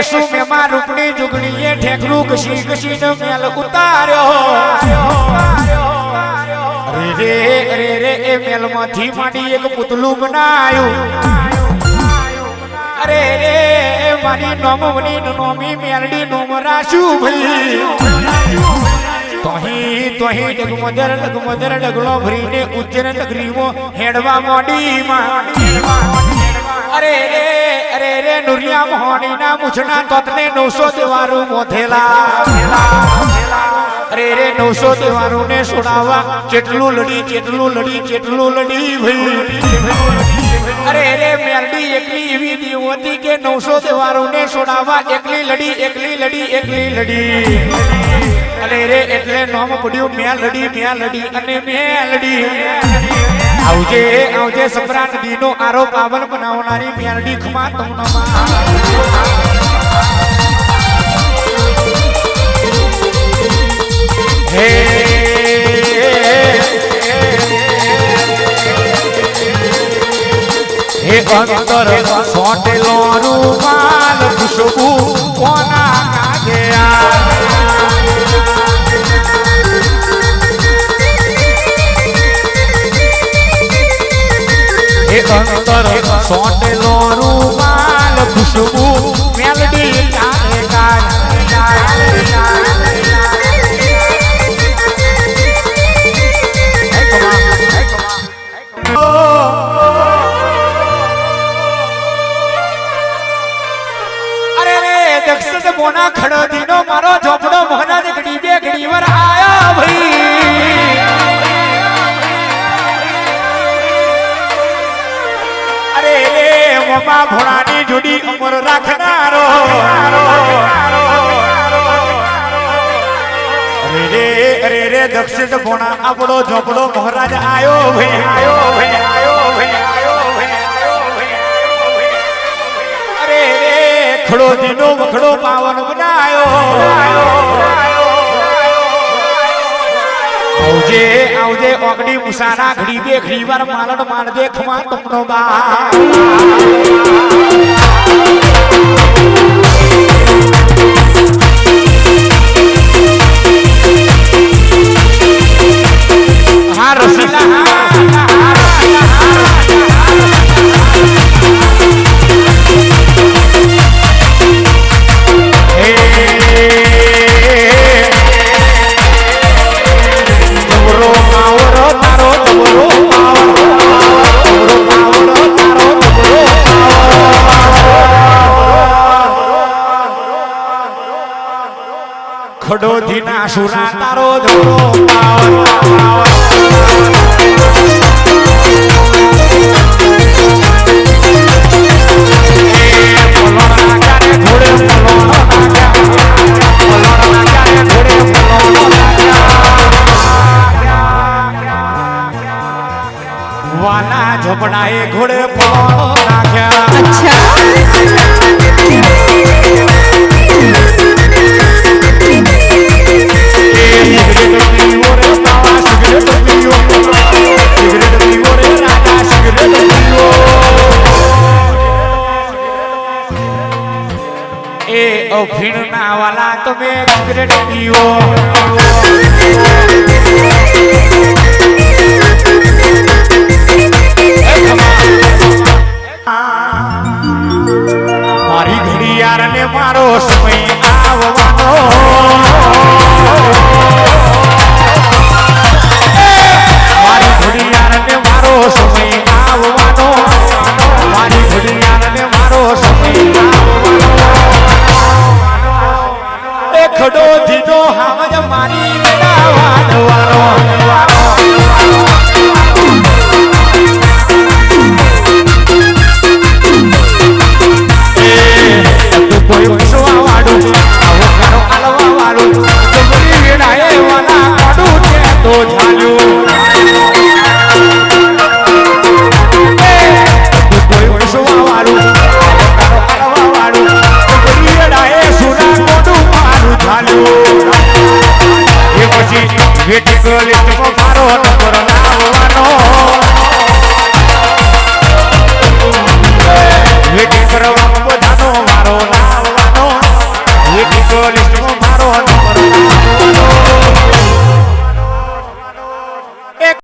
કશું રૂપડી રૂપણી જુગણીએ ઠેકરું કશી કશીને મેલ ઉતાર્યો. રે રે રે રે, એ મેલમાંથી માંડી એક પુતલું બનાયું. અરે રે મારી નોમવની નોમી મેલડી નોમ રાશું ભાઈ. તોહી તોહી ડગમદર ડગમદર ડગલો ભરીને ઉજ્જૈન નગરીમાં હેડવા મોડીમાં. અરે રે અરે રે, નુરિયા મોહણીના મૂછના તોતને નવસો દેવારું મોથેલા અરે રે, નવસો દેવારું ને છોડાવવા જેટલું લડી જેટલું લડી જેટલું લડી ભાઈ. અરે રે, મેલડી એકલી એવી દીવ હતી કે નવસો દેવારું ને છોડાવવા એકલી લડી એકલી લડી એકલી લડી. અરે રે, એટલે નોમ પડ્યું મેં લડી મેં લડી અને મેં લડી આવજે આવજે સમ્રાટ દીનો આરો પાવન બનાવનારી મ્યારડી ખમા તમને હે હે અંતર સોટેલો રૂપાલ ખુશબુ કોના સોટેલો રૂમાલ ખુશબુ, મેલડી તારે દક્ષિણ મોના ખડો દીનો મારો ઝોપડો મોના દીકડી બે ઘડી વર આયા ભાઈ. રે ઘોડાની જુડી અમર રાખનારો. અરે રે અરે રે, દક્ષિણ ઘોડા આપણો ઝોપડો મહારાજ આયો ભાઈ. આયો ભાઈ આયો ભાઈ ખડો દીનો વખડો પાવન બનાયો. આવજે આવજે ઓગડી મુસારા ઘડી બે ઘડી વાર માલણ ખમા તમનો બા. ખડો ધીના સુરા તારો જબરો પાવરો પલોણ ઘોડે પલોણ નાખ્યા અચ્છા એ અફીણ ના વાલા તમે સિગરેટ પીવો મારી ઘડિયાળ મારો સમય આવવાનો. માવજી વેટી ગળી તો મારો નંબર